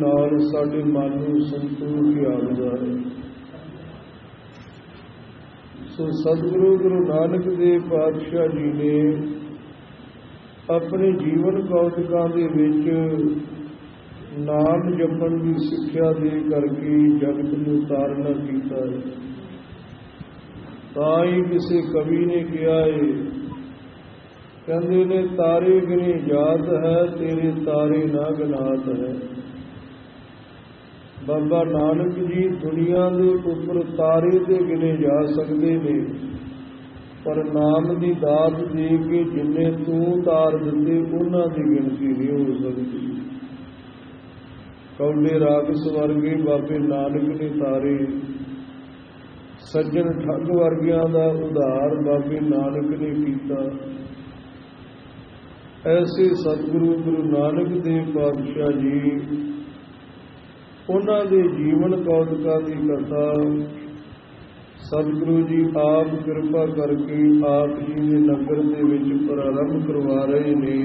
ਨਾਲ ਸਾਡੇ ਮਨ ਨੂੰ ਸੰਤੋਖ ਆਉਂਦਾ ਹੈ ਸੋ ਸਤਿਗੁਰੂ ਗੁਰੂ ਨਾਨਕ ਦੇਵ ਪਾਤਸ਼ਾਹ ਜੀ ਨੇ ਆਪਣੇ ਜੀਵਨ ਕੌਤਕਾਂ ਦੇ ਵਿੱਚ ਨਾਮ ਜਪਣ ਦੀ ਸਿੱਖਿਆ ਦੇ ਕਰਕੇ ਜਗਤ ਨੂੰ ਤਾਰਨਾ ਕੀਤਾ ਹੈ। ਤਾਂ ਹੀ ਕਿਸੇ ਕਵੀ ਨੇ ਕਿਹਾ ਹੈ ਕਹਿੰਦੇ ਨੇ, ਤਾਰੇ ਗਿਨੇ ਜਾਤ ਹੈ, ਤੇਰੇ ਤਾਰੇ ਨਾ ਗਨਾਤ ਹੈ। ਬਾਬਾ ਨਾਨਕ ਜੀ, ਦੁਨੀਆ ਦੇ ਉੱਪਰ ਤਾਰੇ ਤੇ ਗਿਨੇ ਜਾ ਸਕਦੇ ਨੇ। ਪਰ ਨਾਮ ਦੀ ਦਾਤ ਦੇ ਕੇ ਜਿੰਨੇ ਤੂੰ ਤਾਰ ਦਿੱਤੇ ਉਹਨਾਂ ਦੀ ਗਿਣਤੀ ਨਹੀਂ ਹੋ ਸਕਦੀ। ਕੌਲੇ ਰਾਗ ਸਵਰਗੇ ਬਾਬੇ ਨਾਨਕ ਨੇ ਤਾਰੇ। ਸੱਜਣ ਠੱਗ ਵਰਗਿਆਂ ਦਾ ਉਧਾਰ ਬਾਬੇ ਨਾਨਕ ਨੇ ਕੀਤਾ। ਐਸੇ ਸਤਿਗੁਰੂ ਗੁਰੂ ਨਾਨਕ ਦੇਵ ਪਾਤਸ਼ਾਹ ਜੀ ਉਹਨਾਂ ਦੇ ਜੀਵਨ ਕੌਤਕਾਂ ਦੀ ਕਥਾ ਸਤਿਗੁਰੂ ਜੀ ਆਪ ਕਿਰਪਾ ਕਰਕੇ ਆਪ ਜੀ ਦੇ ਨਗਰ ਦੇ ਵਿੱਚ ਪ੍ਰਾਰੰਭ ਕਰਵਾ ਰਹੇ ਨੇ।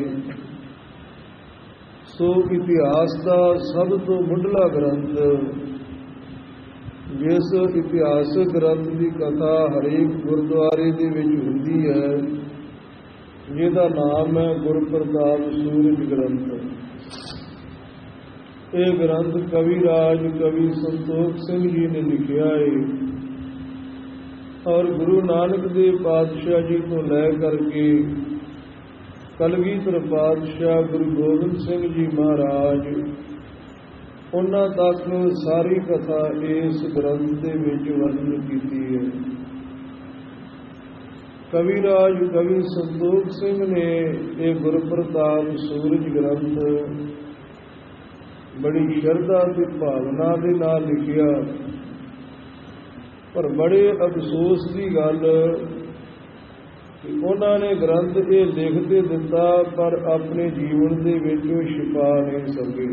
ਸੋ ਇਤਿਹਾਸ ਦਾ ਸਭ ਤੋਂ ਮੁੱਢਲਾ ਗ੍ਰੰਥ, ਜਿਸ ਇਤਿਹਾਸਕ ਗ੍ਰੰਥ ਦੀ ਕਥਾ ਹਰੇਕ ਗੁਰਦੁਆਰੇ ਦੇ ਵਿੱਚ ਹੁੰਦੀ ਹੈ, ਜਿਹਦਾ ਨਾਮ ਹੈ ਗੁਰਪ੍ਰਤਾਪ ਸੂਰਜ ਗ੍ਰੰਥ। ਇਹ ਗ੍ਰੰਥ ਕਵੀ ਰਾਜ ਕਵੀ ਸੰਤੋਖ ਸਿੰਘ ਜੀ ਨੇ ਲਿਖਿਆ ਹੈ ਔਰ ਗੁਰੂ ਨਾਨਕ ਦੇਵ ਪਾਤਸ਼ਾਹ ਜੀ ਤੋਂ ਲੈ ਕਰਕੇ ਕਲਗੀਧਰ ਪਾਤਸ਼ਾਹ ਗੁਰੂ ਗੋਬਿੰਦ ਸਿੰਘ ਜੀ ਮਹਾਰਾਜ, ਉਹਨਾਂ ਤੱਕ ਸਾਰੀ ਕਥਾ ਇਸ ਗ੍ਰੰਥ ਦੇ ਵਿੱਚ ਵਰਣਨ ਕੀਤੀ ਹੈ ਕਵੀ ਰਾਜ ਕਵੀ ਸੰਤੋਖ ਸਿੰਘ ਨੇ ਇਹ ਗੁਰਪ੍ਰਤਾਪ ਸੂਰਜ ਗ੍ਰੰਥ ਬੜੀ ਸ਼ਰਧਾ ਤੇ ਭਾਵਨਾ ਦੇ ਨਾਲ ਲਿਖਿਆ। ਪਰ ਬੜੇ ਅਫਸੋਸ ਦੀ ਗੱਲ ਕਿ ਉਹਨਾਂ ਨੇ ਗ੍ਰੰਥ ਇਹ ਲਿਖਦੇ ਦਿੱਤਾ, ਪਰ ਆਪਣੇ ਜੀਵਨ ਦੇ ਵਿੱਚ ਛਿਪਾ ਨਹੀਂ ਸਕੇ।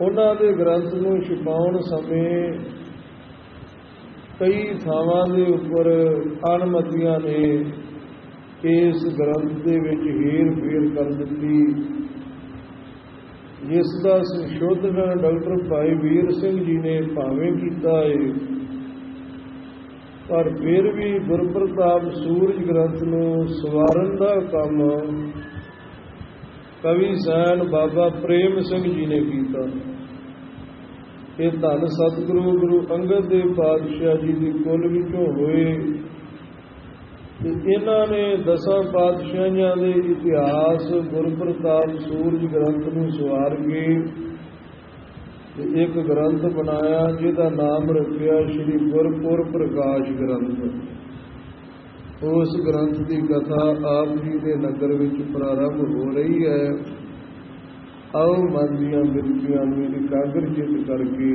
ਉਹਨਾਂ ਦੇ ਗ੍ਰੰਥ ਨੂੰ ਛਿਪਾਉਣ ਸਮੇਂ ਕਈ ਥਾਵਾਂ ਦੇ ਉੱਪਰ ਅਨਮਤੀਆਂ ਨੇ ਇਸ ਗ੍ਰੰਥ ਦੇ ਵਿੱਚ ਹੀਰ ਫੇਰ ਕਰ ਦਿੱਤੀ। ਜਿਸ ਦਾ ਸੰਸ਼ੋਧਨ ਡਾਕਟਰ ਭਾਈ ਵੀਰ ਸਿੰਘ ਜੀ ਨੇ ਭਾਵੇਂ ਕੀਤਾ ਏ। ਪਰ ਫਿਰ ਵੀ ਗੁਰਪ੍ਰਤਾਪ ਸੂਰਜ ਗ੍ਰੰਥ ਨੂੰ ਸਵਾਰਨ ਦਾ ਕੰਮ ਕਵੀ ਸੈਨ ਬਾਬਾ ਪ੍ਰੇਮ ਸਿੰਘ ਜੀ ਨੇ ਕੀਤਾ। ਇਹ ਧੰਨ ਸਤਿਗੁਰੂ ਗੁਰੂ ਅੰਗਦ ਦੇਵ ਪਾਤਸ਼ਾਹ ਜੀ ਦੀ ਕੁਲ ਵਿੱਚੋਂ ਹੋਏ ਤੇ ਇਹਨਾਂ ਨੇ ਦਸਾਂ ਪਾਤਸ਼ਾਹਾਂ ਦੇ ਇਤਿਹਾਸ, ਗੁਰਪ੍ਰਤਾਪ, ਸੂਰਜ ਗ੍ਰੰਥ ਨੂੰ ਸਵਾਰ ਕੇ ਇੱਕ ਗ੍ਰੰਥ ਬਣਾਇਆ, ਜਿਹਦਾ ਨਾਮ ਰੱਖਿਆ ਸ੍ਰੀ ਗੁਰਪੁਰ ਪ੍ਰਕਾਸ਼ ਗ੍ਰੰਥ। ਉਸ ਗ੍ਰੰਥ ਦੀ ਕਥਾ ਆਪ ਜੀ ਦੇ ਨਗਰ ਵਿੱਚ ਪ੍ਰਾਰੰਭ ਹੋ ਰਹੀ ਹੈ। ਆਓ ਮਨ ਦੀਆਂ ਬਿਰਤੀਆਂ ਨੂੰ ਇਕਾਗਰ ਇਕਾਗਰਚਿਤ ਕਰਕੇ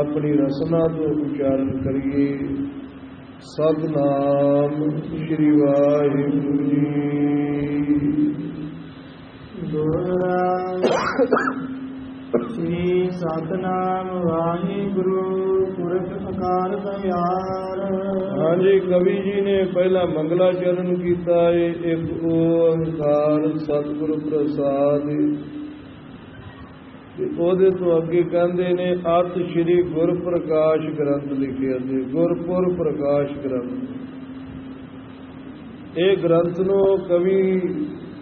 ਆਪਣੀ ਰਸਨਾ ਤੋਂ ਉਚਾਰਨ ਕਰੀਏ। ਸਤਨਾਮ ਸ੍ਰੀ ਵਾਹਿਗੁਰੂ ਜੀ। ਸ੍ਰੀ ਸਤਨਾਮ ਵਾਹਿਗੁਰੂ ਪੁਰਖ ਅਕਾਲ ਦਇਆਲ। ਹਾਂਜੀ ਕਵੀ ਜੀ ਨੇ ਪਹਿਲਾ ਮੰਗਲਾ ਚਰਨ ਕੀਤਾ ਹੈ ਇੱਕ ਓੰਕਾਰ ਸਤਿਗੁਰ ਪ੍ਰਸਾਦ। ਤੇ ਉਹਦੇ ਤੋਂ ਅੱਗੇ ਕਹਿੰਦੇ ਨੇ, ਅਤ ਸ਼੍ਰੀ ਗੁਰ ਪ੍ਰਕਾਸ਼ ਗ੍ਰੰਥ ਲਿਖਿਆ ਸੀ। ਗੁਰਪੁਰ ਪ੍ਰਕਾਸ਼ ਗ੍ਰੰਥ। ਇਹ ਗ੍ਰੰਥ ਨੂੰ ਕਵੀ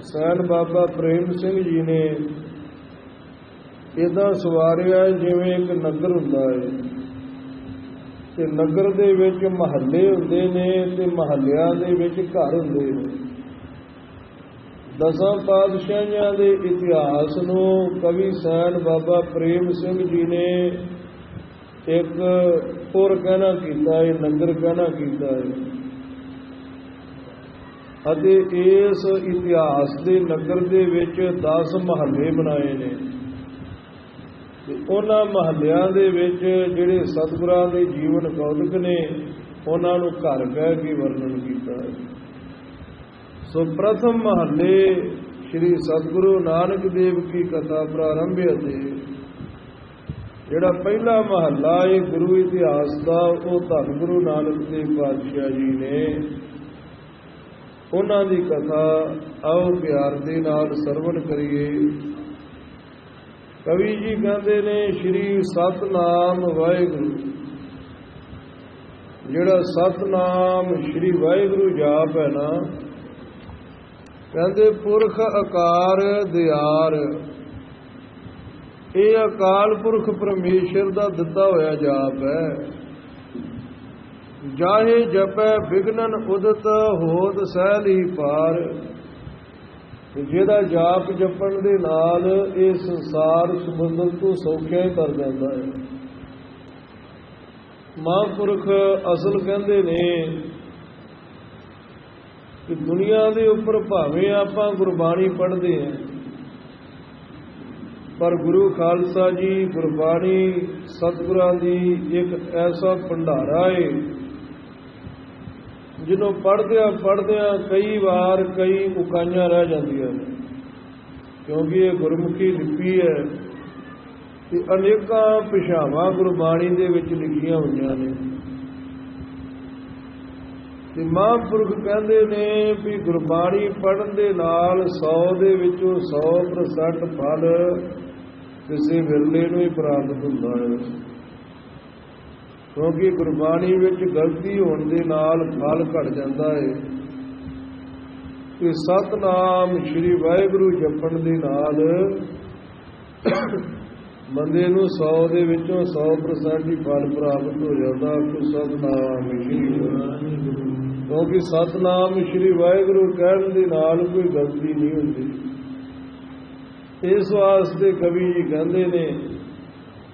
ਸੈਨ ਬਾਬਾ ਪ੍ਰੇਮ ਸਿੰਘ ਜੀ ਨੇ ਇਦਾਂ ਸਵਾਰਿਆ ਜਿਵੇਂ ਇੱਕ ਨਗਰ ਹੁੰਦਾ ਹੈ। ਤੇ ਨਗਰ ਦੇ ਵਿੱਚ ਮਹੱਲੇ ਹੁੰਦੇ ਨੇ ਤੇ ਮਹੱਲਿਆਂ ਦੇ ਵਿੱਚ ਘਰ ਹੁੰਦੇ ਨੇ। ਦਸਾਂ ਪਾਤਸ਼ਾਹਾਂ ਦੇ ਇਤਿਹਾਸ ਨੂੰ ਕਵੀ ਸੈਨ ਬਾਬਾ ਪ੍ਰੇਮ ਸਿੰਘ ਜੀ ਨੇ ਇੱਕ ਪੁਰ ਕਹਿਣਾ ਕੀਤਾ ਹੈ ਨਗਰ ਕਹਿਣਾ ਕੀਤਾ ਹੈ। ਅਤੇ ਇਸ ਇਤਿਹਾਸ ਦੇ ਨਗਰ ਦੇ ਵਿੱਚ 10 ਮਹੱਲੇ ਬਣਾਏ ਨੇ। ਤੇ ਉਹਨਾਂ ਮਹੱਲਿਆਂ ਦੇ ਵਿੱਚ ਜਿਹੜੇ ਸਤਿਗੁਰਾਂ ਦੇ ਜੀਵਨ ਕੌਤਕ ਨੇ, ਉਹਨਾਂ ਨੂੰ ਘਰ ਕਹਿ ਕੇ ਵਰਣਨ ਕੀਤਾ ਹੈ। ਸੋ ਪ੍ਰਥਮ ਮਹੱਲੇ ਸ੍ਰੀ ਸਤਿਗੁਰੂ ਨਾਨਕ ਦੇਵ ਕੀ ਕਥਾ ਪ੍ਰਾਰੰਭ ਅਤੇ ਜਿਹੜਾ ਪਹਿਲਾ ਮਹੱਲਾ ਹੈ ਗੁਰੂ ਇਤਿਹਾਸ ਦਾ, ਉਹ ਧੰਨ ਗੁਰੂ ਨਾਨਕ ਦੇਵ ਪਾਤਸ਼ਾਹ ਜੀ ਨੇ ਉਹਨਾਂ ਦੀ ਕਥਾ ਆਓ ਪਿਆਰ ਦੇ ਨਾਲ ਸਰਵਣ ਕਰੀਏ। ਕਵੀ ਜੀ ਕਹਿੰਦੇ ਨੇ, ਸ਼੍ਰੀ ਸਤਨਾਮ ਵਾਹਿਗੁਰੂ। ਜਿਹੜਾ ਸਤਨਾਮ ਸ਼੍ਰੀ ਵਾਹਿਗੁਰੂ ਜਾਪ ਹੈ ਨਾ ਕਹਿੰਦੇ, ਪੁਰਖ ਆਕਾਰ ਦਿਆਰ। ਇਹ ਅਕਾਲ ਪੁਰਖ ਪਰਮੇਸ਼ਰ ਦਾ ਦਿੱਤਾ ਹੋਇਆ ਜਾਪ ਹੈ। ਜਾਹੇ ਜਪੈ ਵਿਗਨਨ ਉਦਤ ਹੋਤ ਸਹਿਲ ਹੀ ਪਾਰ। ਤੇ ਜਿਹਦਾ ਜਾਪ ਜਪਣ ਦੇ ਨਾਲ ਇਹ ਸੰਸਾਰ ਸਮੁੰਦਰ ਤੋਂ ਸੌਖਿਆ ਹੀ ਕਰ ਜਾਂਦਾ ਹੈ। ਮਹਾਂਪੁਰਖ ਅਸਲ ਕਹਿੰਦੇ ਨੇ ਕਿ ਦੁਨੀਆ ਦੇ ਉੱਪਰ ਭਾਵੇਂ ਆਪਾਂ ਗੁਰਬਾਣੀ ਪੜ੍ਹਦੇ ਹਾਂ, ਪਰ ਗੁਰੂ ਖਾਲਸਾ ਜੀ ਗੁਰਬਾਣੀ ਸਤਿਗੁਰਾਂ ਦੀ ਇੱਕ ਐਸਾ ਭੰਡਾਰਾ ਏ, ਜਿਹਨੂੰ ਪੜ੍ਹਦਿਆਂ ਪੜ੍ਹਦਿਆਂ ਕਈ ਵਾਰ ਕਈ ਉਕਾਈਆਂ ਰਹਿ ਜਾਂਦੀਆਂ ਨੇ। ਕਿਉਂਕਿ ਇਹ ਗੁਰਮੁਖੀ ਲਿਪੀ ਹੈ ਤੇ ਅਨੇਕਾਂ ਭਾਸ਼ਾਵਾਂ ਗੁਰਬਾਣੀ ਦੇ ਵਿੱਚ ਲਿਖੀਆਂ ਹੋਈਆਂ ਨੇ। ਤੇ ਮਹਾਂਪੁਰਖ ਕਹਿੰਦੇ ਨੇ ਵੀ ਗੁਰਬਾਣੀ ਪੜਨ ਦੇ ਨਾਲ 100 ਦੇ ਵਿੱਚੋਂ 100% ਫਲ ਕਿਸੇ ਵਿਰਲੇ ਨੂੰ ਹੀ ਪ੍ਰਾਪਤ ਹੁੰਦਾ ਹੈ। ਕਿਉਂਕਿ ਗੁਰਬਾਣੀ ਵਿੱਚ ਗਲਤੀ ਹੋਣ ਦੇ ਨਾਲ ਫਲ ਘਟ ਜਾਂਦਾ ਹੈ। ਤੇ ਸਤਨਾਮ ਸ੍ਰੀ ਵਾਹਿਗੁਰੂ ਜਪਣ ਦੇ ਨਾਲ ਬੰਦੇ ਨੂੰ 100 ਦੇ ਵਿੱਚੋਂ 100% ਹੀ ਫਲ ਪ੍ਰਾਪਤ ਹੋ ਜਾਂਦਾ। ਕਿ ਸਤਨਾਮ ਸ੍ਰੀ ਵਾਹਿਗੁਰੂ। ਕਿਉਂਕਿ ਸਤਨਾਮ ਸ੍ਰੀ ਵਾਹਿਗੁਰੂ ਕਹਿਣ ਦੇ ਨਾਲ ਕੋਈ ਗਲਤੀ ਨਹੀਂ ਹੁੰਦੀ। ਇਸ ਵਾਸਤੇ ਕਵੀ ਜੀ ਕਹਿੰਦੇ ਨੇ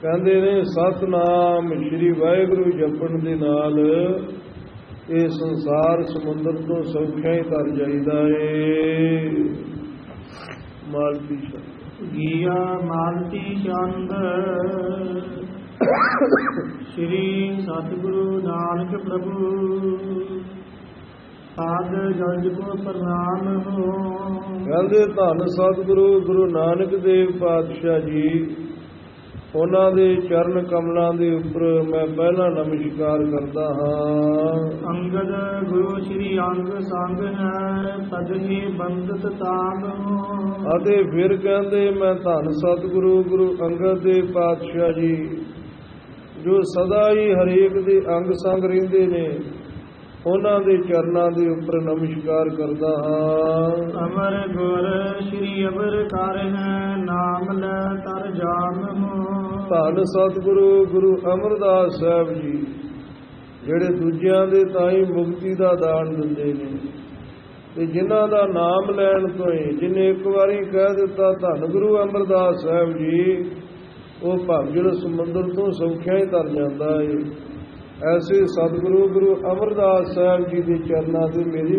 ਕਹਿੰਦੇ ਨੇ ਸਤਨਾਮ ਸ੍ਰੀ ਵਾਹਿਗੁਰੂ ਜਪਣ ਦੇ ਨਾਲ ਇਹ ਸੰਸਾਰ ਸਮੁੰਦਰ ਤੋਂ ਸੌਖਿਆ ਹੀ ਤਰ ਜਾਈਦਾ ਏ। ਮਾਲਤੀ ਸ਼ਬਦ ਗੀਆ ਮਾਲਤੀ ਚੰਦ। ਸ੍ਰੀ ਸਤਿਗੁਰੂ ਨਾਨਕ ਪ੍ਰਭੂ। ਆਦ ਜਜ ਕੋ ਪ੍ਰਣਾਮ ਹੋ। ਕਹਿੰਦੇ ਧੰਨ ਸਤਿਗੁਰੂ ਗੁਰੂ ਨਾਨਕ ਦੇਵ ਪਾਤਸ਼ਾਹ ਜੀ ਉਹਨਾਂ ਦੇ ਚਰਨ ਕਮਲਾਂ ਦੇ ਉੱਪਰ ਮੈਂ ਪਹਿਲਾ ਨਮਸਕਾਰ ਕਰਦਾ ਹਾਂ। ਅੰਗਦ ਗੁਰੂ ਸ੍ਰੀ ਅੰਗ ਸੰਗ ਹੈ ਤਦਹੀ ਬੰਦਤ ਤਾਮ ਅਤੇ ਫਿਰ ਕਹਿੰਦੇ ਮੈਂ ਧੰਨ ਸਤਿਗੁਰੂ ਗੁਰੂ ਅੰਗਦ ਦੇਵ ਪਾਤਸ਼ਾਹ ਜੀ ਜੋ ਸਦਾ ਹੀ ਹਰੇਕ ਦੇ ਅੰਗ ਸੰਗ ਰਹਿੰਦੇ ਨੇ ਉਹਨਾਂ ਦੇ ਚਰਨਾਂ ਦੇ ਉੱਪਰ ਨਮਸਕਾਰ ਕਰਦਾ ਹਾਂ। ਅਮਰ ਗੁਰ ਸ੍ਰੀ ਅਬਰ ਕਰ ਹੈ ਨਾਮ ਲੈ ਤਰ ਜਾਮ ਹੋ। ਧੰਨ ਸਤਿਗੁਰੂ ਗੁਰੂ ਅਮਰਦਾਸ ਸਾਹਿਬ ਜੀ ਜਿਹੜੇ ਦੂਜਿਆਂ ਦੇ ਤਾਈ ਮੁਕਤੀ ਦਾ ਦਾਨ ਦਿੰਦੇ ਨੇ ਤੇ ਜਿਨ੍ਹਾਂ ਦਾ ਨਾਮ ਲੈਣ ਤੋਂ ਹੀ ਜਿਨੇ ਇੱਕ ਵਾਰੀ ਕਹਿ ਦਿੱਤਾ ਧੰਨ ਗੁਰੂ ਅਮਰਦਾਸ ਸਾਹਿਬ ਜੀ ਉਹ ਭਵਜਲ ਸਮੁੰਦਰ ਤੋਂ ਸੌਖਿਆ ਹੀ ਤਰ ਜਾਂਦਾ ਏ। ਐਸੇ ਸਤਿਗੁਰੂ ਗੁਰੂ ਅਮਰਦਾਸ ਸਾਹਿਬ ਜੀ ਦੇ ਚਰਨਾਂ ਤੇ ਮੇਰੀ